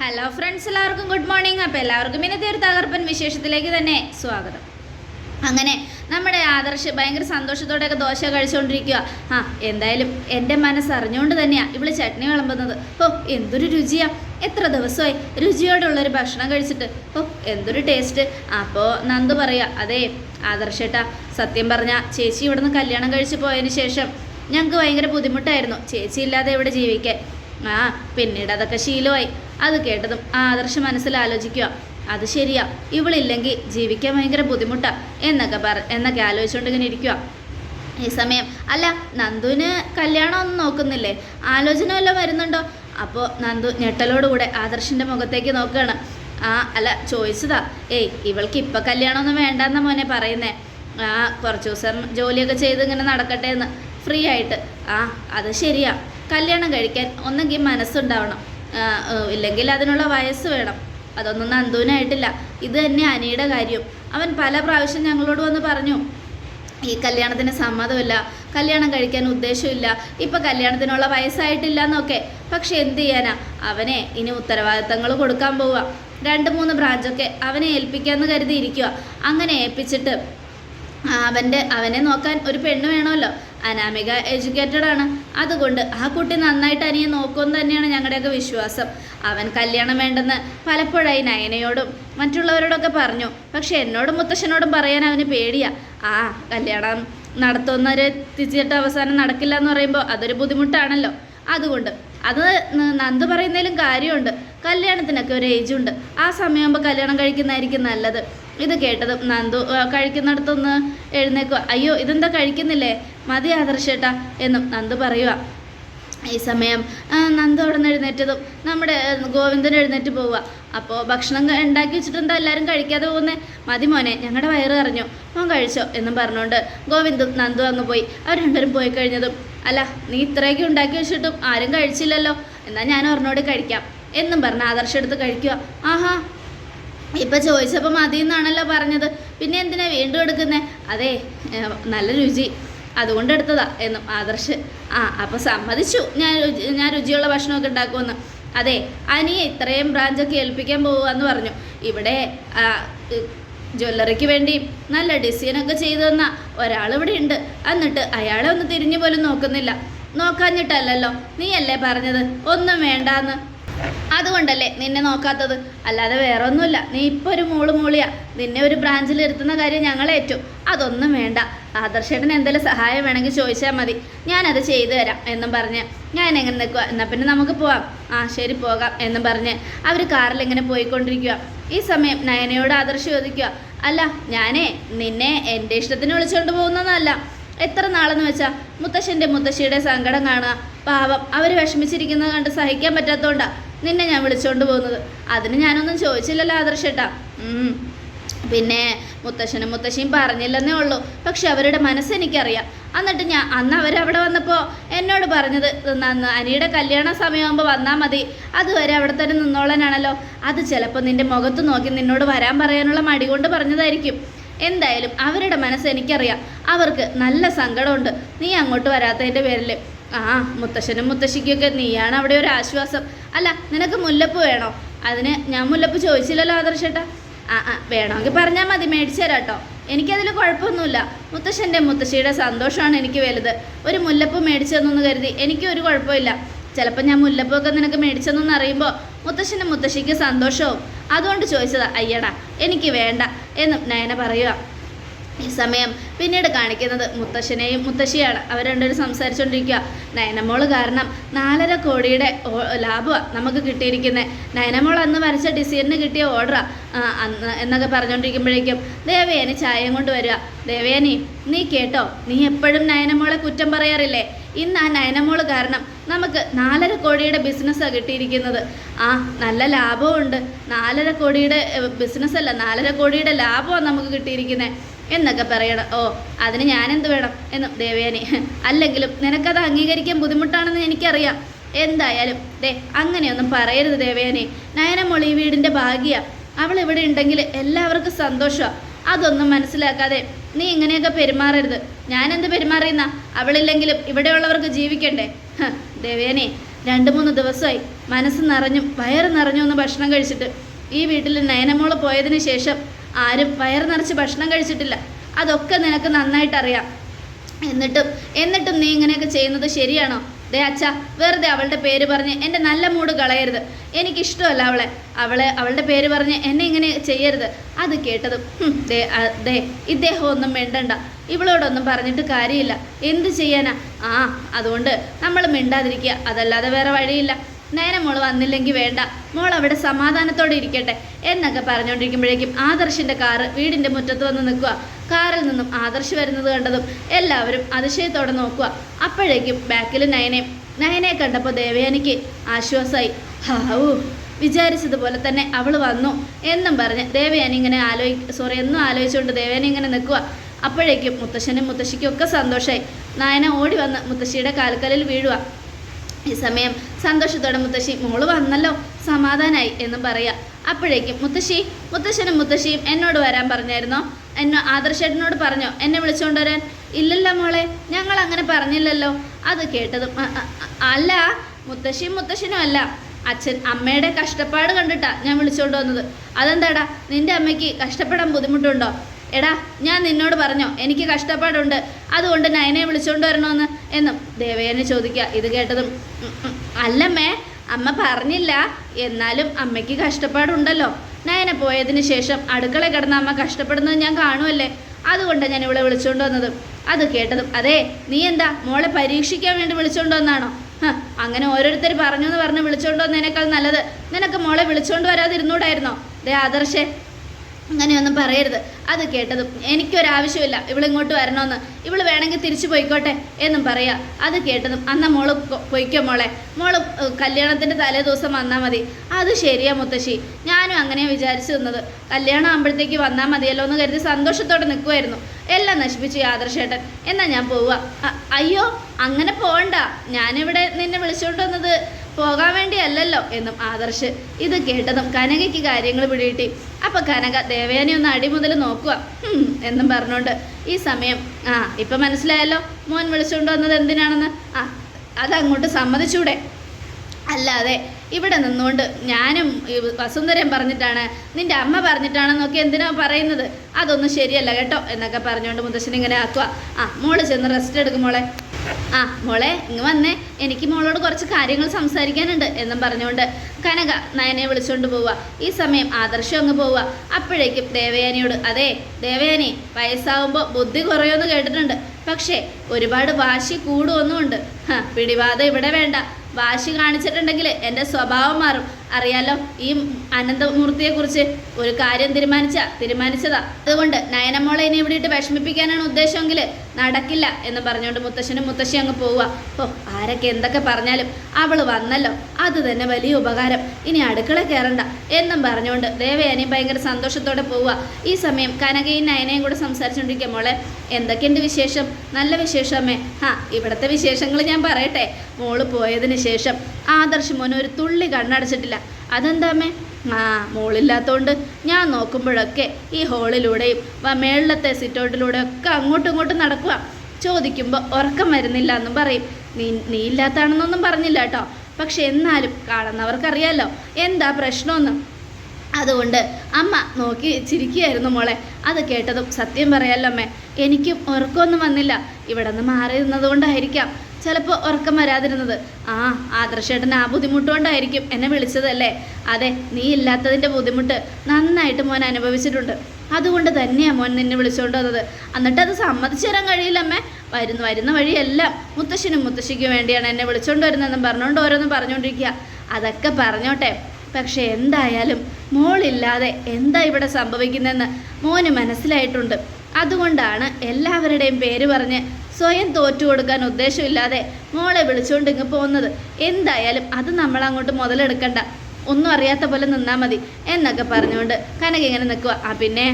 Hello friends എല്ലാവർക്കും good morning അപ്പോൾ എല്ലാവർക്കും ഇന്നത്തെ ഒരു തകർപ്പൻ വിശേഷത്തിലേക്ക് തന്നെ സ്വാഗതം. അങ്ങനെ നമ്മുടെ ആദർശ് ഭയങ്കര സന്തോഷത്തോടെയൊക്കെ ദോശ കഴിച്ചുകൊണ്ടിരിക്കുക ആ എന്തായാലും എന്റെ മനസ്സ് അറിഞ്ഞുകൊണ്ട് തന്നെയാണ് ഇവൾ ചട്നി വിളമ്പുന്നത്. ഓ എന്തൊരു രുചിയാ. എത്ര ദിവസമായി രുചിയോടുള്ളൊരു ഭക്ഷണം കഴിച്ചിട്ട്. ഓ എന്തൊരു ടേസ്റ്റ് അപ്പോൾ നന്ദു പറയുക അതെ ആദർശേട്ടാ സത്യം പറഞ്ഞ ചേച്ചി ഇവിടുന്ന് കല്യാണം കഴിച്ച് പോയതിന് ശേഷം ഞങ്ങൾക്ക് ഭയങ്കര ബുദ്ധിമുട്ടായിരുന്നു. ചേച്ചി ഇല്ലാതെ ഇവിടെ ജീവിക്കാൻ. ആ പിന്നീട് അതൊക്കെ ശീലമായി. അത് കേട്ടതും ആദർശ മനസ്സിൽ ആലോചിക്കുക അത് ശരിയാ ഇവളില്ലെങ്കിൽ ജീവിക്കാൻ ഭയങ്കര ബുദ്ധിമുട്ടാ എന്നൊക്കെ പറ എന്നൊക്കെ ആലോചിച്ചുകൊണ്ട് ഇങ്ങനെ ഇരിക്കുക ഈ സമയം അല്ല നന്ദുവിന് കല്യാണം ഒന്നും നോക്കുന്നില്ലേ? ആലോചന വല്ലതും വരുന്നുണ്ടോ? അപ്പോൾ നന്ദു ഞെട്ടലോടുകൂടെ ആദർശിന്റെ മുഖത്തേക്ക് നോക്കുകയാണ് ആ അല്ല ചോദിച്ചതാ. ഏയ് ഇവൾക്ക് ഇപ്പം കല്യാണമൊന്നും വേണ്ടെന്ന മോനെ പറയുന്നേ. ആ കുറച്ച് ദിവസം ജോലിയൊക്കെ ചെയ്ത് ഇങ്ങനെ നടക്കട്ടെ എന്ന്. ഫ്രീ ആയിട്ട്. ആ അത് ശരിയാ. കല്യാണം കഴിക്കാൻ ഒന്നെങ്കിൽ മനസ്സുണ്ടാവണം. ഇല്ലെങ്കിൽ അതിനുള്ള വയസ്സ് വേണം. അതൊന്നും നന്ദുവിനായിട്ടില്ല. ഇത് തന്നെ അനിയുടെ കാര്യം. അവൻ പല പ്രാവശ്യം ഞങ്ങളോട് വന്ന് പറഞ്ഞു ഈ കല്യാണത്തിന് സമ്മതമില്ല. കല്യാണം കഴിക്കാൻ ഉദ്ദേശമില്ല. ഇപ്പം കല്യാണത്തിനുള്ള വയസ്സായിട്ടില്ല എന്നൊക്കെ പക്ഷെ എന്ത് ചെയ്യാനാ? അവനെ ഇനി ഉത്തരവാദിത്തങ്ങൾ കൊടുക്കാൻ പോവുക രണ്ട് മൂന്ന് ബ്രാഞ്ചൊക്കെ അവനെ ഏൽപ്പിക്കാമെന്ന് കരുതിയിരിക്കുക അങ്ങനെ ഏൽപ്പിച്ചിട്ട് അവന്റെ അവനെ നോക്കാൻ ഒരു പെണ്ണ് വേണമല്ലോ. അനാമിക എഡ്യൂക്കേറ്റഡ് ആണ്. അതുകൊണ്ട് ആ കുട്ടി നന്നായിട്ട് അനിയെ നോക്കുമെന്ന് തന്നെയാണ് ഞങ്ങളുടെയൊക്കെ വിശ്വാസം. അവൻ കല്യാണം വേണ്ടെന്ന് പലപ്പോഴായി നയനയോടും മറ്റുള്ളവരോടൊക്കെ പറഞ്ഞു. പക്ഷെ എന്നോടും മുത്തശ്ശനോടും പറയാൻ അവന് പേടിയാ. ആ കല്യാണം നടത്തുന്നവരെ തിരിച്ചിട്ട് അവസാനം നടക്കില്ല എന്ന് പറയുമ്പോൾ അതൊരു ബുദ്ധിമുട്ടാണല്ലോ. അതുകൊണ്ട് അത് നന്ദ് പറയുന്നതിലും കാര്യമുണ്ട്. കല്യാണത്തിനൊക്കെ ഒരു ഏജ് ഉണ്ട്. ആ സമയമാകുമ്പോൾ കല്യാണം കഴിക്കുന്നതായിരിക്കും നല്ലത്. ഇത് കേട്ടത് നന്ദു. കഴിക്കുന്നിടത്തൊന്ന് എഴുന്നേക്കുക അയ്യോ ഇതെന്താ കഴിക്കുന്നില്ലേ? മതി ആദർശേട്ടാ എന്നും നന്ദു പറയുക. ഈ സമയം നന്ദു അവിടെ നിന്ന് എഴുന്നേറ്റതും നമ്മുടെ ഗോവിന്ദൻ എഴുന്നേറ്റ് പോവുക. അപ്പോൾ ഭക്ഷണം ഉണ്ടാക്കി വെച്ചിട്ട് എന്താ എല്ലാവരും കഴിക്കാതെ പോകുന്നേ? മതി മോനെ ഞങ്ങളുടെ വയറ് അറിഞ്ഞു മോൻ കഴിച്ചോ എന്നും പറഞ്ഞുകൊണ്ട് ഗോവിന്ദും നന്ദു അങ്ങ് പോയി. അവർ രണ്ടുപേരും പോയി കഴിഞ്ഞതും അല്ല നീ ഇത്രയൊക്കെ ഉണ്ടാക്കി വെച്ചിട്ടും ആരും കഴിച്ചില്ലല്ലോ. എന്നാൽ ഞാൻ ഒരെണ്ണോട് കഴിക്കാം എന്നും പറഞ്ഞ് ആദർശം എടുത്ത് കഴിക്കുക. ആഹാ ഇപ്പൊ ചോദിച്ചപ്പോൾ മതി എന്നാണല്ലോ പറഞ്ഞത്. പിന്നെ എന്തിനാ വീണ്ടും എടുക്കുന്നത് അതെ നല്ല രുചി. അതുകൊണ്ട് എടുത്തതാ എന്നും ആദർശ്. ആ അപ്പോൾ സമ്മതിച്ചു. ഞാൻ രുചി ഞാൻ രുചിയുള്ള ഭക്ഷണമൊക്കെ ഉണ്ടാക്കുമെന്ന്. അതെ അനിയെ ഇത്രയും ബ്രാഞ്ചൊക്കെ ഏൽപ്പിക്കാൻ പോവാന്ന് പറഞ്ഞു. ഇവിടെ ജ്വല്ലറിക്ക് വേണ്ടി നല്ല ഡിസൈനൊക്കെ ചെയ്തു തന്ന ഒരാളിവിടെ ഉണ്ട്. എന്നിട്ട് അയാളെ ഒന്ന് തിരിഞ്ഞു പോലും നോക്കുന്നില്ല. നോക്കാഞ്ഞിട്ടല്ലല്ലോ. നീയല്ലേ പറഞ്ഞത്? ഒന്നും വേണ്ടാന്ന്. അതുകൊണ്ടല്ലേ നിന്നെ നോക്കാത്തത്? അല്ലാതെ വേറെ ഒന്നുമില്ല നീ ഇപ്പോൾ ഒരു മൂൾ മൂളിയാ. നിന്നെ ഒരു ബ്രാഞ്ചിൽ ഇരുത്തുന്ന കാര്യം ഞങ്ങൾ ഏറ്റു. അതൊന്നും വേണ്ട. ആദർശേട്ടൻ എന്തെങ്കിലും സഹായം വേണമെങ്കിൽ ചോദിച്ചാൽ മതി. ഞാനത് ചെയ്തു തരാം എന്നും പറഞ്ഞ് ഞാൻ എങ്ങനെ നിൽക്കുക എന്നാൽ പിന്നെ നമുക്ക് പോവാം. ആ ശരി പോകാം എന്നും പറഞ്ഞ് അവർ കാറിൽ ഇങ്ങനെ പോയിക്കൊണ്ടിരിക്കുക ഈ സമയം നയനയോട് ആദർശം ചോദിക്കുക അല്ല ഞാനേ നിന്നെ എന്റെ ഇഷ്ടത്തിന് വിളിച്ചുകൊണ്ട് പോകുന്നതല്ല. എത്ര നാളെന്ന് വെച്ചാൽ മുത്തശ്ശന്റെ മുത്തശ്ശിയുടെ സങ്കടം കാണുക. പാവം അവർ വിഷമിച്ചിരിക്കുന്നത് കണ്ട് സഹിക്കാൻ പറ്റാത്തതുകൊണ്ടാ നിന്നെ ഞാൻ വിളിച്ചുകൊണ്ട് പോകുന്നത്. അതിന് ഞാനൊന്നും ചോദിച്ചില്ലല്ലോ ആദർശേട്ടാ. പിന്നെ മുത്തശ്ശനും മുത്തശ്ശിയും പറഞ്ഞില്ലെന്നേ ഉള്ളൂ. പക്ഷെ അവരുടെ മനസ്സ് എനിക്കറിയാം. എന്നിട്ട് ഞാൻ അന്ന് അവരവിടെ വന്നപ്പോൾ എന്നോട് പറഞ്ഞത് നന്ന് അനിയുടെ കല്യാണ സമയമാകുമ്പോൾ വന്നാൽ മതി. അതുവരെ അവിടെ തന്നെ നിന്നോളനാണല്ലോ. അത് ചിലപ്പോൾ നിന്റെ മുഖത്ത് നോക്കി നിന്നോട് വരാൻ പറയാനുള്ള മടി കൊണ്ട് പറഞ്ഞതായിരിക്കും. എന്തായാലും അവരുടെ മനസ്സ് എനിക്കറിയാം. അവർക്ക് നല്ല സങ്കടമുണ്ട്. നീ അങ്ങോട്ട് വരാത്തതിന്റെ പേരിൽ ആ മുത്തശ്ശനും മുത്തശ്ശിക്കൊക്കെ നീയാണ് അവിടെ ഒരു ആശ്വാസം. അല്ല നിനക്ക് മുല്ലപ്പ് വേണോ? അതിന് ഞാൻ മുല്ലപ്പ് ചോദിച്ചില്ലല്ലോ ആദർശേട്ടാ. ആ ആ വേണമെങ്കിൽ പറഞ്ഞാൽ മതി മേടിച്ചു തരാം കേട്ടോ. എനിക്കതിൽ കുഴപ്പമൊന്നുമില്ല. മുത്തശ്ശന്റെ മുത്തശ്ശിയുടെ സന്തോഷമാണ് എനിക്ക് വലുത്. ഒരു മുല്ലപ്പ് മേടിച്ചു തന്നെന്ന് കരുതി എനിക്ക് ഒരു കുഴപ്പമില്ല. ചിലപ്പോൾ ഞാൻ മുല്ലപ്പൊക്കെ നിനക്ക് മേടിച്ചതെന്ന് അറിയുമ്പോൾ മുത്തശ്ശനും മുത്തശ്ശിക്ക് സന്തോഷവും. അതുകൊണ്ട് ചോദിച്ചതാ അയ്യടാ എനിക്ക് വേണ്ട എന്നും നയന പറയുക. ഈ സമയം പിന്നീട് കാണിക്കുന്നത് മുത്തശ്ശനെയും മുത്തശ്ശിയാണ്. അവർ രണ്ടുപേരും സംസാരിച്ചുകൊണ്ടിരിക്കുക. നയനമോൾ കാരണം നാലര കോടിയുടെ ലാഭമാണ് നമുക്ക് കിട്ടിയിരിക്കുന്നത് നയനമോൾ അന്ന് വരച്ച ഡിസൈനിന് കിട്ടിയ ഓർഡറാണ് എന്നൊക്കെ പറഞ്ഞുകൊണ്ടിരിക്കുമ്പോഴേക്കും ദേവയാനി ചായയും കൊണ്ട് വരിക ദേവയാനി നീ കേട്ടോ? നീ എപ്പോഴും നയനമോളെ കുറ്റം പറയാറില്ലേ? ഇന്ന് ആ നയനമോൾ കാരണം നമുക്ക് നാലര കോടിയുടെ ബിസിനസ്സാണ് കിട്ടിയിരിക്കുന്നത്. ആ നല്ല ലാഭവും ഉണ്ട് നാലര കോടിയുടെ ബിസിനസ്സല്ല നാലര കോടിയുടെ ലാഭമാണ് നമുക്ക് കിട്ടിയിരിക്കുന്നത് എന്നൊക്കെ പറയണം. ഓ അതിന് ഞാനെന്ത് വേണം? എന്ന് ദേവയാനി. അല്ലെങ്കിലും നിനക്കത് അംഗീകരിക്കാൻ ബുദ്ധിമുട്ടാണെന്ന് എനിക്കറിയാം. എന്തായാലും ദേ അങ്ങനെയൊന്നും പറയരുത് ദേവയാനി. നയനമൊളി വീടിന്റെ ഭാഗ്യ. അവൾ ഇവിടെ ഉണ്ടെങ്കിൽ എല്ലാവർക്കും സന്തോഷമാണ് അതൊന്നും മനസ്സിലാക്കാതെ നീ ഇങ്ങനെയൊക്കെ പെരുമാറരുത്. ഞാനെന്ത് പെരുമാറിയെന്ന? അവളില്ലെങ്കിലും ഇവിടെയുള്ളവർക്ക് ജീവിക്കണ്ടേ? ദേവേനെ രണ്ട് മൂന്ന് ദിവസമായി മനസ്സ് നിറഞ്ഞും വയറ് നിറഞ്ഞു ഒന്ന് ഭക്ഷണം കഴിച്ചിട്ട് ഈ വീട്ടിൽ നയനമോൾ പോയതിന് ശേഷം ആരും വയറ് നിറച്ച് ഭക്ഷണം കഴിച്ചിട്ടില്ല. അതൊക്കെ നിനക്ക് നന്നായിട്ട് അറിയാം എന്നിട്ടും എന്നിട്ടും നീ ഇങ്ങനെയൊക്കെ ചെയ്യുന്നത് ശരിയാണോ? ദേ അച്ഛ വെറുതെ അവളുടെ പേര് പറഞ്ഞ് എന്റെ നല്ല മൂഡ് കളയരുത്. എനിക്കിഷ്ടമല്ല അവളെ. അവളെ അവളുടെ പേര് പറഞ്ഞ് എന്നെ ഇങ്ങനെ ചെയ്യരുത്. അത് കേട്ടതും "ഹും, ദേ ദേ ഇദ്ദേഹം ഒന്നും മിണ്ടണ്ട. ഇവളോടൊന്നും പറഞ്ഞിട്ട് കാര്യമില്ല. എന്ത് ചെയ്യാനാ? ആ അതുകൊണ്ട് നമ്മൾ മിണ്ടാതിരിക്കുക. അതല്ലാതെ വേറെ വഴിയില്ല. നേരെ മോൾ വന്നില്ലെങ്കിൽ വേണ്ട. മോൾ അവിടെ സമാധാനത്തോടെ ഇരിക്കട്ടെ എന്നൊക്കെ പറഞ്ഞുകൊണ്ടിരിക്കുമ്പോഴേക്കും ആദർശിന്റെ കാറ് വീടിന്റെ മുറ്റത്ത് വന്ന് നിൽക്കുക. കാറിൽ നിന്നും ആദർശ് വരുന്നത് കണ്ടതും എല്ലാവരും അതിശയത്തോടെ നോക്കുക. അപ്പോഴേക്കും ബാക്കിൽ നയനെ നയനെ കണ്ടപ്പോൾ ദേവയാനിക്ക് ആശ്വാസമായി. ഹാവൂ വിചാരിച്ചതുപോലെ തന്നെ അവൾ വന്നു എന്നും പറഞ്ഞ് ദേവയാനി ഇങ്ങനെ ആലോചി സോറി എന്നും ആലോചിച്ചുകൊണ്ട് ദേവയാനി ഇങ്ങനെ നിൽക്കുക. അപ്പോഴേക്കും മുത്തശ്ശനും മുത്തശ്ശിക്കും ഒക്കെ സന്തോഷമായി. നായന ഓടി വന്ന് മുത്തശ്ശിയുടെ കാൽക്കലിൽ വീഴുക. ഈ സമയം സന്തോഷത്തോടെ മുത്തശ്ശി മോൾ വന്നല്ലോ സമാധാനായി എന്നും പറയാ. അപ്പോഴേക്കും മുത്തശ്ശി മുത്തശ്ശനും മുത്തശ്ശിയും എന്നോട് വരാൻ പറഞ്ഞായിരുന്നോ? എന്നോ ആദർശേട്ടനോട് പറഞ്ഞോ? എന്നെ വിളിച്ചുകൊണ്ട് വരാൻ? ഇല്ലല്ലോ മോളെ ഞങ്ങൾ അങ്ങനെ പറഞ്ഞില്ലല്ലോ. അത് കേട്ടതും "അ- അ- അ- അല്ല മുത്തശ്ശിയും മുത്തശ്ശനും അല്ല. അച്ഛൻ അമ്മയുടെ കഷ്ടപ്പാട് കണ്ടിട്ടാ ഞാൻ വിളിച്ചുകൊണ്ട് വന്നത്. അതെന്താടാ നിന്റെ അമ്മയ്ക്ക് കഷ്ടപ്പെടാൻ ബുദ്ധിമുട്ടുണ്ടോ? എടാ ഞാൻ നിന്നോട് പറഞ്ഞോ എനിക്ക് കഷ്ടപ്പാടുണ്ട്. അതുകൊണ്ട് നയനെ വിളിച്ചുകൊണ്ട് വരണമെന്ന് എന്നും ദേവയനെ ചോദിക്കുക. ഇത് കേട്ടതും "ഉം, ഉം, അല്ലമ്മേ അമ്മ പറഞ്ഞില്ല. എന്നാലും അമ്മയ്ക്ക് കഷ്ടപ്പാടുണ്ടല്ലോ. നയനെ പോയതിന് ശേഷം അടുക്കള കിടന്ന് അമ്മ കഷ്ടപ്പെടുന്നത് ഞാൻ കാണുമല്ലേ അതുകൊണ്ട് ഞാൻ ഇവിടെ വിളിച്ചുകൊണ്ട് വന്നത്. അത് കേട്ടതും അതെ നീ എന്താ മോളെ പരീക്ഷിക്കാൻ വേണ്ടി വിളിച്ചുകൊണ്ട് വന്നാണോ? അങ്ങനെ ഓരോരുത്തർ പറഞ്ഞു എന്ന് പറഞ്ഞ് വിളിച്ചുകൊണ്ട് വന്നതിനേക്കാൾ നല്ലത് നിനക്ക് മോളെ വിളിച്ചുകൊണ്ട് വരാതിരുന്നൂടായിരുന്നോ? ദേ ആദർശേ അങ്ങനെയൊന്നും പറയരുത്. അത് കേട്ടതും എനിക്കൊരാവശ്യമില്ല. ഇവളിങ്ങോട്ട് വരണമെന്ന്. ഇവൾ വേണമെങ്കിൽ തിരിച്ചു പോയിക്കോട്ടെ എന്നും പറയാ. അത് കേട്ടതും അന്ന മോൾ പൊയ്ക്കോ മോളെ. മോൾ കല്യാണത്തിന്റെ തലേ ദിവസം വന്നാൽ മതി. അത് ശരിയാ മുത്തശ്ശി. ഞാനും അങ്ങനെ വിചാരിച്ചു നിന്നത്. കല്യാണം ആകുമ്പോഴത്തേക്ക് വന്നാൽ മതിയല്ലോ എന്ന് കരുതി സന്തോഷത്തോടെ നിൽക്കുമായിരുന്നു എല്ലാം നശിപ്പിച്ചു യാദർശേട്ടൻ ആദർശേട്ടൻ. എന്നാ ഞാൻ പോവുക. അയ്യോ അങ്ങനെ പോകണ്ട ഞാനിവിടെ നിന്നെ വിളിച്ചുകൊണ്ട് വന്നത് പോകാൻ വേണ്ടിയല്ലല്ലോ എന്നും ആദർശ്. ഇത് കേട്ടതും കനകയ്ക്ക് കാര്യങ്ങൾ പിടികിട്ടി. അപ്പൊ കനക ദേവയാനി ഒന്ന് അടി മുതൽ നോക്കുക. എന്നും പറഞ്ഞുകൊണ്ട് ഈ സമയം ആ ഇപ്പൊ മനസ്സിലായല്ലോ. മോൻ വിളിച്ചുകൊണ്ട് വന്നത് എന്തിനാണെന്ന്? ആ അതങ്ങോട്ട് സമ്മതിച്ചൂടെ. അല്ലാതെ ഇവിടെ നിന്നുകൊണ്ട് ഞാനും വസുന്ധരൻ പറഞ്ഞിട്ടാണ് നിന്റെ അമ്മ പറഞ്ഞിട്ടാണെന്നൊക്കെ എന്തിനാ പറയുന്നത്? അതൊന്നും ശരിയല്ല കേട്ടോ എന്നൊക്കെ പറഞ്ഞുകൊണ്ട് മുത്തശ്ശൻ ഇങ്ങനെ ആക്കുക ആ മോൾ ചെന്ന് റെസ്റ്റ് എടുക്കും മോളെ. ആ മോളെ ഇങ്ങ് വന്നേ. എനിക്ക് മോളോട് കുറച്ച് കാര്യങ്ങൾ സംസാരിക്കാനുണ്ട് എന്നും പറഞ്ഞുകൊണ്ട് കനക നയനെ വിളിച്ചുകൊണ്ട് പോവുക ഈ സമയം ആദർശം അങ്ങ് പോവുക അപ്പോഴേക്കും ദേവയാനിയോട് അതെ ദേവയാനി വയസ്സാവുമ്പോൾ ബുദ്ധി കുറയുമെന്ന് കേട്ടിട്ടുണ്ട്. പക്ഷേ ഒരുപാട് വാശി കൂടുമൊന്നുമുണ്ട് പിടിവാദം ഇവിടെ വേണ്ട. വാശി കാണിച്ചിട്ടുണ്ടെങ്കിൽ എന്റെ സ്വഭാവം മാറും. അറിയാലോ ഈ അനന്തമൂർത്തിയെക്കുറിച്ച് ഒരു കാര്യം തീരുമാനിച്ച തീരുമാനിച്ചതാ. അതുകൊണ്ട് നയനമോളെ ഇനി ഇവിടെ ഇട്ട് വിഷമിപ്പിക്കാനാണ് ഉദ്ദേശമെങ്കിൽ നടക്കില്ല എന്ന് പറഞ്ഞുകൊണ്ട് മുത്തശ്ശനും മുത്തശ്ശി അങ്ങ് പോവുക. ഓ ആരൊക്കെ എന്തൊക്കെ പറഞ്ഞാലും അവൾ വന്നല്ലോ. അത് തന്നെ വലിയ ഉപകാരം. ഇനി അടുക്കള കയറണ്ട എന്നും പറഞ്ഞുകൊണ്ട് ദേവയാനി ഭയങ്കര സന്തോഷത്തോടെ പോവുക. ഈ സമയം കനകയും നയനയും കൂടെ സംസാരിച്ചുകൊണ്ടിരിക്കുക മോളെ എന്തൊക്കെയുണ്ട് വിശേഷം? നല്ല വിശേഷമേ ആ ഇവിടുത്തെ വിശേഷങ്ങൾ ഞാൻ പറയട്ടെ. മോൾ പോയതിന് ശേഷം ആദർശ് മോൻ ഒരു തുള്ളി കണ്ണടച്ചിട്ടില്ല അതെന്താമേ ആ മോളില്ലാത്തതുകൊണ്ട് ഞാൻ നോക്കുമ്പോഴൊക്കെ ഈ ഹോളിലൂടെയും മേളിലത്തെ സിറ്റൗട്ടിലൂടെ ഒക്കെ അങ്ങോട്ടും ഇങ്ങോട്ടും നടക്കുക ചോദിക്കുമ്പോൾ ഉറക്കം വരുന്നില്ല എന്നും പറയും. നീ നീ ഇല്ലാത്താണെന്നൊന്നും പറഞ്ഞില്ല കേട്ടോ. പക്ഷെ എന്നാലും കാണുന്നവർക്കറിയാലോ എന്താ പ്രശ്നമെന്ന്. അതുകൊണ്ട് അമ്മ നോക്കി ചിരിക്കുകയായിരുന്നു മോളെ. അത് കേട്ടതും സത്യം പറയാലോ അമ്മേ. എനിക്കും ഉറക്കമൊന്നും വന്നില്ല. ഇവിടെ നിന്ന് മാറി നിന്നതുകൊണ്ടായിരിക്കാം. ചിലപ്പോൾ ഉറക്കം വരാതിരുന്നത്. ആ ആദർശേട്ടൻ ആ ബുദ്ധിമുട്ട് കൊണ്ടായിരിക്കും എന്നെ വിളിച്ചതല്ലേ? അതെ നീ ഇല്ലാത്തതിന്റെ ബുദ്ധിമുട്ട് നന്നായിട്ട് മോൻ അനുഭവിച്ചിട്ടുണ്ട്. അതുകൊണ്ട് തന്നെയാണ് മോൻ നിന്നെ വിളിച്ചുകൊണ്ട് വന്നത്. എന്നിട്ട് അത് സമ്മതിച്ചു തരാൻ കഴിയില്ല അമ്മേ. വരുന്ന വരുന്ന വഴിയെല്ലാം മുത്തശ്ശനും മുത്തശ്ശിക്കും വേണ്ടിയാണ് എന്നെ വിളിച്ചുകൊണ്ട് വരുന്നതെന്നും പറഞ്ഞുകൊണ്ട് ഓരോന്നും പറഞ്ഞുകൊണ്ടിരിക്കുക അതൊക്കെ പറഞ്ഞോട്ടെ. പക്ഷെ എന്തായാലും മോളില്ലാതെ എന്താ ഇവിടെ സംഭവിക്കുന്നതെന്ന് മോന് മനസ്സിലായിട്ടുണ്ട്. അതുകൊണ്ടാണ് എല്ലാവരുടെയും പേര് പറഞ്ഞ് സ്വയം തോറ്റു കൊടുക്കാൻ ഉദ്ദേശമില്ലാതെ മോളെ വിളിച്ചുകൊണ്ട് ഇങ്ങ് പോകുന്നത് എന്തായാലും അത് നമ്മൾ അങ്ങോട്ട് മുതലെടുക്കണ്ട. ഒന്നും അറിയാത്ത പോലെ നിന്നാൽ മതി എന്നൊക്കെ പറഞ്ഞുകൊണ്ട് കനക ഇങ്ങനെ നിൽക്കുക ആ പിന്നെ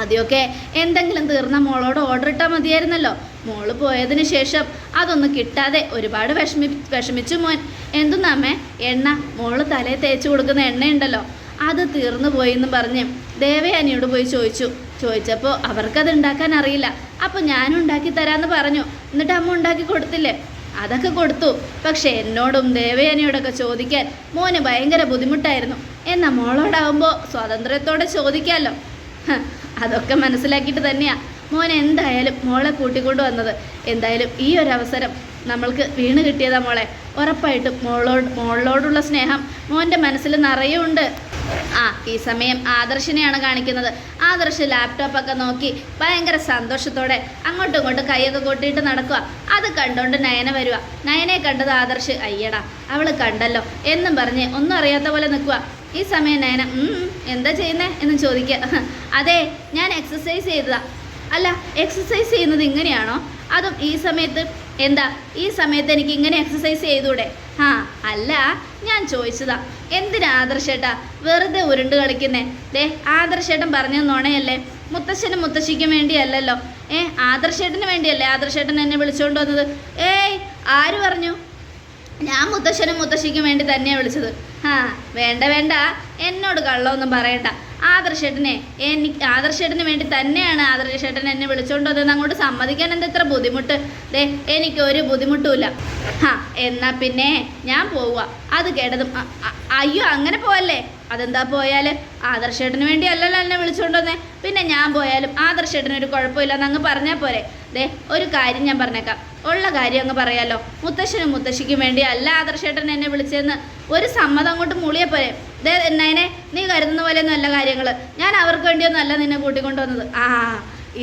ആദ്യമൊക്കെ എന്തെങ്കിലും തീർന്ന മോളോട് ഓർഡർ ഇട്ടാൽ മതിയായിരുന്നല്ലോ. മോൾ പോയതിന് ശേഷം അതൊന്നും കിട്ടാതെ ഒരുപാട് വിഷമി വിഷമിച്ചു മോൻ. എന്തുന്നാമേ എണ്ണ. മോൾ തലയിൽ തേച്ച് കൊടുക്കുന്ന എണ്ണയുണ്ടല്ലോ. അത് തീർന്നു പോയി എന്ന് പറഞ്ഞ് ദേവയാനിയോട് പോയി ചോദിച്ചു. ചോദിച്ചപ്പോൾ അവർക്കത് ഉണ്ടാക്കാൻ അറിയില്ല. അപ്പോൾ ഞാൻ ഉണ്ടാക്കി തരാമെന്ന് പറഞ്ഞു. എന്നിട്ട് അമ്മ ഉണ്ടാക്കി കൊടുത്തില്ലേ? അതൊക്കെ കൊടുത്തു. പക്ഷെ എന്നോടും ദേവയാനിയോടൊക്കെ ചോദിക്കാൻ മോന് ഭയങ്കര ബുദ്ധിമുട്ടായിരുന്നു. എന്നാൽ മോളോടാവുമ്പോൾ സ്വാതന്ത്ര്യത്തോടെ ചോദിക്കാമല്ലോ അതൊക്കെ മനസ്സിലാക്കിയിട്ട് തന്നെയാ. മോൻ എന്തായാലും മോളെ കൂട്ടിക്കൊണ്ടു വന്നത്. എന്തായാലും ഈ ഒരു അവസരം നമ്മൾക്ക് വീണ് കിട്ടിയതാ മോളെ. ഉറപ്പായിട്ടും മോളോട് മോളിലോടുള്ള സ്നേഹം മോന്റെ മനസ്സിൽ നിറയുണ്ട്. ആ ഈ സമയം ആദർശിനെയാണ് കാണിക്കുന്നത്. ആദർശ് ലാപ്ടോപ്പൊക്കെ നോക്കി ഭയങ്കര സന്തോഷത്തോടെ അങ്ങോട്ടും ഇങ്ങോട്ടും കൈയൊക്കെ കൂട്ടിയിട്ട് നടക്കുക അത് കണ്ടുകൊണ്ട് നയന വരുക നയനെ കണ്ടത് ആദർശ് അയ്യടാ അവൾ കണ്ടല്ലോ എന്നും പറഞ്ഞ് ഒന്നും അറിയാത്ത പോലെ നിൽക്കുക ഈ സമയം നയന "ഉം, ഉം, എന്താ ചെയ്യുന്നേ? എന്ന് ചോദിക്കുക അതെ ഞാൻ എക്സസൈസ് ചെയ്തതാ. അല്ല എക്സസൈസ് ചെയ്യുന്നത് ഇങ്ങനെയാണോ? അതും ഈ സമയത്ത് എന്താ ഈ സമയത്ത് എനിക്ക് ഇങ്ങനെ എക്സസൈസ് ചെയ്തൂടെ? ആ അല്ല ഞാൻ ചോദിച്ചതാ. എന്തിനാ ആദർശേട്ടാ വെറുതെ ഉരുണ്ട് കളിക്കുന്നേ? ദേ ആദർശേട്ടൻ പറഞ്ഞ നുണയല്ലേ? മുത്തശ്ശനും മുത്തശ്ശിക്കും വേണ്ടിയല്ലല്ലോ. ഏ ആദർശേട്ടന് വേണ്ടിയല്ലേ ആദർശേട്ടൻ എന്നെ വിളിച്ചുകൊണ്ട് വന്നത്? ഏയ് ആര് പറഞ്ഞു? ഞാൻ മുത്തശ്ശനും മുത്തശ്ശിക്കും വേണ്ടി തന്നെയാണ് വിളിച്ചത്. ആ വേണ്ട വേണ്ട. എന്നോട് കള്ളമൊന്നും പറയണ്ട. ആദർശേട്ടനെ എനിക്ക് ആദർശേട്ടന് വേണ്ടി തന്നെയാണ് ആദർശേട്ടൻ എന്നെ വിളിച്ചോണ്ട് അങ്ങോട്ട് സമ്മതിക്കാൻ എന്താ ഇത്ര ബുദ്ധിമുട്ട്? ദേ എനിക്ക് ഒരു ബുദ്ധിമുട്ടുമില്ല. ആ എന്നാ പിന്നെ ഞാൻ പോവുക. അത് കേട്ടതും അയ്യോ അങ്ങനെ പോവല്ലേ? അതെന്താ പോയാൽ ആദർശേട്ടന് വേണ്ടി അല്ലല്ലോ എന്നെ വിളിച്ചുകൊണ്ടുവന്നേ വന്നേ പിന്നെ ഞാൻ പോയാലും ആദർശേട്ടന് ഒരു കുഴപ്പമില്ലെന്ന് അങ്ങ് പറഞ്ഞാൽ പോരെ. ദേ ഒരു കാര്യം ഞാൻ പറഞ്ഞേക്കാം. ഉള്ള കാര്യം അങ്ങ് പറയാലോ. മുത്തശ്ശനും മുത്തശ്ശിക്കും വേണ്ടി അല്ല ആദർശേട്ടൻ എന്നെ വിളിച്ചതെന്ന്. ഒരു സമ്മതം അങ്ങോട്ട് മൂളിയെ പോരെ. ദേ എന്നതിനെ നീ കരുതുന്ന പോലെയൊന്നും അല്ല കാര്യങ്ങൾ ഞാൻ അവർക്ക് വേണ്ടിയൊന്നും അല്ല നിന്നെ കൂട്ടിക്കൊണ്ടുവന്നത്. ആ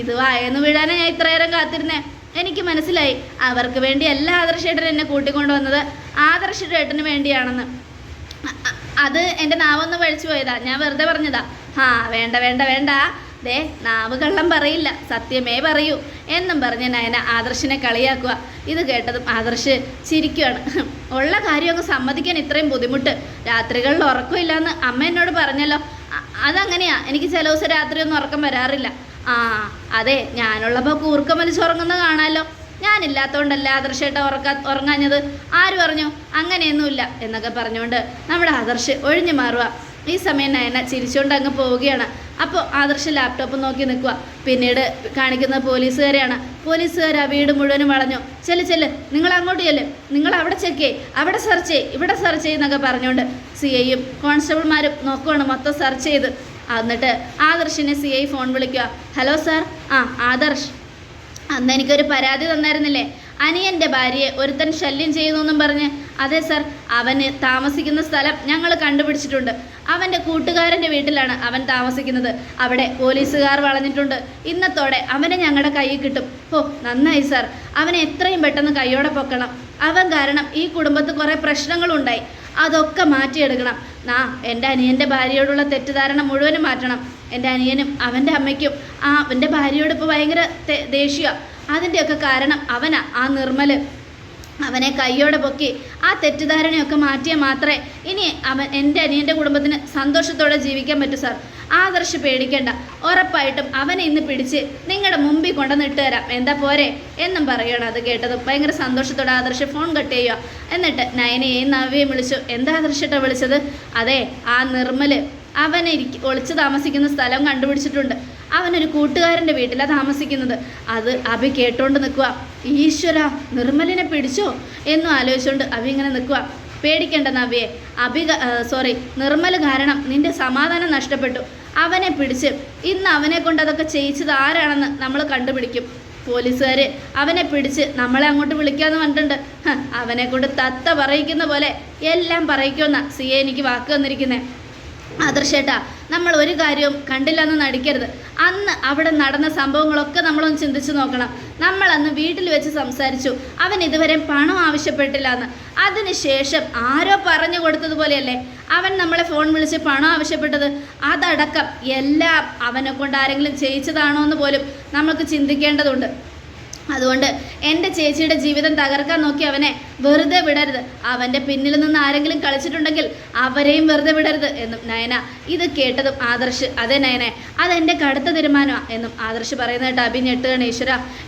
ഇത് വായന്ന് വീഴാനേ ഞാൻ ഇത്രയേരം കാത്തിരുന്നേ. എനിക്ക് മനസ്സിലായി. അവർക്ക് വേണ്ടി അല്ല ആദർശേട്ടൻ എന്നെ കൂട്ടിക്കൊണ്ടുവന്നത്. ആദർശേട്ടന് വേണ്ടിയാണെന്ന്. അത് എന്റെ നാവൊന്ന് വഴിച്ചു പോയതാ. ഞാൻ വെറുതെ പറഞ്ഞതാ. ആ വേണ്ട വേണ്ട വേണ്ട. ദേ നാവ് കള്ളം പറയില്ല. സത്യമേ പറയൂ. എന്നും പറഞ്ഞ് നയന ആദർശിനെ കളിയാക്കുക. ഇത് കേട്ടതും ആദർശ് ചിരിക്കുകയാണ് ഉള്ള കാര്യം അങ്ങ് സമ്മതിക്കാൻ ഇത്രയും ബുദ്ധിമുട്ട്. രാത്രികളിൽ ഉറക്കമില്ലാന്ന് അമ്മ എന്നോട് പറഞ്ഞല്ലോ. അതങ്ങനെയാ. എനിക്ക് ചില ദിവസം രാത്രി ഒന്നും ഉറക്കം വരാറില്ല. ആ അതെ ഞാനുള്ളപ്പോൾ കൂർക്കം വലിച്ചുറങ്ങുന്ന കാണാമല്ലോ ഞാനില്ലാത്തതുകൊണ്ടല്ല ആദർശേട്ട ഉറക്കാ ഉറങ്ങാഞ്ഞത്? ആര് പറഞ്ഞു? അങ്ങനെയൊന്നുമില്ല എന്നൊക്കെ പറഞ്ഞുകൊണ്ട് നമ്മുടെ ആദർശ് ഒഴിഞ്ഞു മാറുക ഈ സമയം നയന ചിരിച്ചുകൊണ്ട് അങ്ങ് പോവുകയാണ്. അപ്പോൾ ആദർശ് ലാപ്ടോപ്പ് നോക്കി നിൽക്കുക പിന്നീട് കാണിക്കുന്നത് പോലീസുകാരെയാണ്. പോലീസുകാർ ആ വീട് മുഴുവനും വളഞ്ഞു. ചെല്ല് ചെല്ല്. നിങ്ങൾ അങ്ങോട്ട് ചെല്ല്. നിങ്ങൾ അവിടെ ചെക്ക് ചെയ്യ്. അവിടെ സെർച്ച് ചെയ്യ്. ഇവിടെ സെർച്ച് ചെയ്യുന്നൊക്കെ പറഞ്ഞുകൊണ്ട് സി ഐയും കോൺസ്റ്റബിൾമാരും നോക്കുവാണ് മൊത്തം സെർച്ച് ചെയ്ത്. എന്നിട്ട് ആദർശിനെ സി ഐ ഫോൺ വിളിക്കുക ഹലോ സാർ ആ ആദർശ്. അന്ന് എനിക്കൊരു പരാതി തന്നായിരുന്നില്ലേ? അനിയന്റെ ഭാര്യയെ ഒരുത്തൻ ശല്യം ചെയ്യുന്നു എന്നും പറഞ്ഞ്. അതെ സർ അവന് താമസിക്കുന്ന സ്ഥലം ഞങ്ങൾ കണ്ടുപിടിച്ചിട്ടുണ്ട്. അവന്റെ കൂട്ടുകാരന്റെ വീട്ടിലാണ് അവൻ താമസിക്കുന്നത്. അവിടെ പോലീസുകാർ വളഞ്ഞിട്ടുണ്ട്. ഇന്നത്തോടെ അവനെ ഞങ്ങളുടെ കയ്യിൽ കിട്ടും. ഓ നന്നായി സർ. അവനെ എത്രയും പെട്ടെന്ന് കൈയോടെ പൊക്കണം. അവൻ കാരണം ഈ കുടുംബത്ത് കുറേ പ്രശ്നങ്ങളുണ്ടായി. അതൊക്കെ മാറ്റിയെടുക്കണം. നാ എന്റെ അനിയന്റെ ഭാര്യയോടുള്ള തെറ്റിദ്ധാരണ മുഴുവനും മാറ്റണം. എന്റെ അനിയനും അവന്റെ അമ്മയ്ക്കും ആ അവന്റെ ഭാര്യയോട് ഇപ്പോൾ ഭയങ്കര ദേഷ്യമാണ് അതിന്റെയൊക്കെ കാരണം അവനാ ആ നിർമ്മൽ. അവനെ കൈയോടെ പൊക്കി ആ തെറ്റിദ്ധാരണയൊക്കെ മാറ്റിയാൽ മാത്രമേ ഇനി അവൻ എന്റെ അനിയന്റെ കുടുംബത്തിന് സന്തോഷത്തോടെ ജീവിക്കാൻ പറ്റൂ സാർ ആദർശ് പേടിക്കേണ്ട. ഉറപ്പായിട്ടും അവനെ ഇന്ന് പിടിച്ച് നിങ്ങളുടെ മുമ്പിൽ കൊണ്ടുവന്നിട്ട് തരാം. എന്താ പോരെ? എന്നും പറയണം അത് കേട്ടതും. ഭയങ്കര സന്തോഷത്തോടെ ആദർശ് ഫോൺ കട്ട് ചെയ്യുക. എന്നിട്ട് നയനയെയും നവ്യയും വിളിച്ചു. എന്താ ആദർശിട്ടാ വിളിച്ചത്? അതെ ആ നിർമ്മൽ. അവനെ ഒളിച്ച് താമസിക്കുന്ന സ്ഥലം കണ്ടുപിടിച്ചിട്ടുണ്ട്. അവനൊരു കൂട്ടുകാരന്റെ വീട്ടിലാണ് താമസിക്കുന്നത്. അത് അഭി കേട്ടോണ്ട് നിൽക്കുക ഈശ്വര നിർമ്മലിനെ പിടിച്ചോ? എന്നും ആലോചിച്ചുകൊണ്ട് അഭി ഇങ്ങനെ നിൽക്കുക പേടിക്കേണ്ട നവ്യെ. അഭി സോറി നിർമ്മൽ കാരണം നിന്റെ സമാധാനം നഷ്ടപ്പെട്ടു. അവനെ പിടിച്ച് ഇന്ന് അവനെ കൊണ്ട് അതൊക്കെ ചെയ്യിച്ചത് ആരാണെന്ന് നമ്മൾ കണ്ടുപിടിക്കും. പോലീസുകാർ അവനെ പിടിച്ച് നമ്മളെ അങ്ങോട്ട് വിളിക്കാമെന്ന് പറഞ്ഞിട്ടുണ്ട്. അവനെ കൊണ്ട് തത്ത പറയിക്കുന്ന പോലെ എല്ലാം പറയിക്കുമെന്ന സി എ എനിക്ക് വാക്ക് തന്നിരിക്കുന്നത് ആദർശേട്ടാ നമ്മൾ ഒരു കാര്യവും കണ്ടില്ലെന്ന് നടിക്കരുത്. അന്ന് അവിടെ നടന്ന സംഭവങ്ങളൊക്കെ നമ്മളൊന്ന് ചിന്തിച്ചു നോക്കണം. നമ്മൾ അന്ന് വീട്ടിൽ വെച്ച് സംസാരിച്ചു. അവൻ ഇതുവരെ പണം ആവശ്യപ്പെട്ടില്ല എന്ന് അതിനുശേഷം ആരോ പറഞ്ഞു കൊടുത്തതുപോലെയല്ലേ? അവൻ നമ്മളെ ഫോൺ വിളിച്ച് പണം ആവശ്യപ്പെട്ടത്. അതടക്കം എല്ലാം അവനെ കൊണ്ട് ആരെങ്കിലും ചെയ്യിച്ചതാണോ എന്ന് പോലും നമുക്ക് ചിന്തിക്കേണ്ടതുണ്ട്. അതുകൊണ്ട് എന്റെ ചേച്ചിയുടെ ജീവിതം തകർക്കാൻ നോക്കി അവനെ വെറുതെ വിടരുത്. അവന്റെ പിന്നിൽ നിന്ന് ആരെങ്കിലും കളിച്ചിട്ടുണ്ടെങ്കിൽ അവരെയും വെറുതെ വിടരുത് എന്നും നയന ഇത് കേട്ടതും ആദർശ്. അതെ നയനെ അതെന്റെ കടുത്ത തീരുമാനമാണ് എന്നും ആദർശ് പറയുന്നതായിട്ട് അഭി ഞെട്ടുകയാണ്.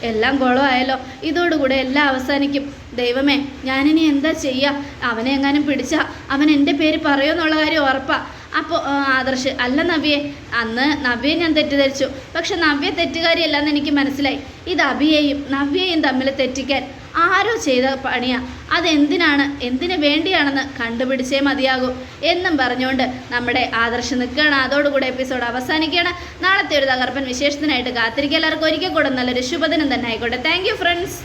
എല്ലാം കുളമായല്ലോ ഇതോടുകൂടെ എല്ലാം അവസാനിക്കും. ദൈവമേ ഞാനിനി എന്താ ചെയ്യുക അവനെ എങ്ങാനും പിടിച്ചാൽ അവൻ എന്റെ പേര് പറയുമെന്നുള്ള കാര്യം ഉറപ്പാ. അപ്പോൾ ആദർശ് അല്ല നവ്യെ അന്ന് നവ്യെ ഞാൻ തെറ്റിദ്ധരിച്ചു. പക്ഷെ നവ്യ തെറ്റുകാരിയല്ലെന്ന് എനിക്ക് മനസ്സിലായി. ഇത് അഭിയെയും നവ്യയും തമ്മിൽ തെറ്റിക്കാൻ ആരോ ചെയ്ത പണിയാ. അതെന്തിനാണ് എന്തിനു വേണ്ടിയാണെന്ന് കണ്ടുപിടിച്ചേ മതിയാകൂ എന്നും പറഞ്ഞുകൊണ്ട് നമ്മുടെ ആദർശ് നിൽക്കുകയാണ്. അതോടുകൂടെ എപ്പിസോഡ് അവസാനിക്കുകയാണ്. നാളത്തെ ഒരു തകർപ്പൻ വിശേഷത്തിനായിട്ട് കാത്തിരിക്കുക. എല്ലാവർക്കും ഒരിക്കൽ കൂടെ നല്ലൊരു ശുഭദിനം തന്നെ ആയിക്കോട്ടെ. Thank friends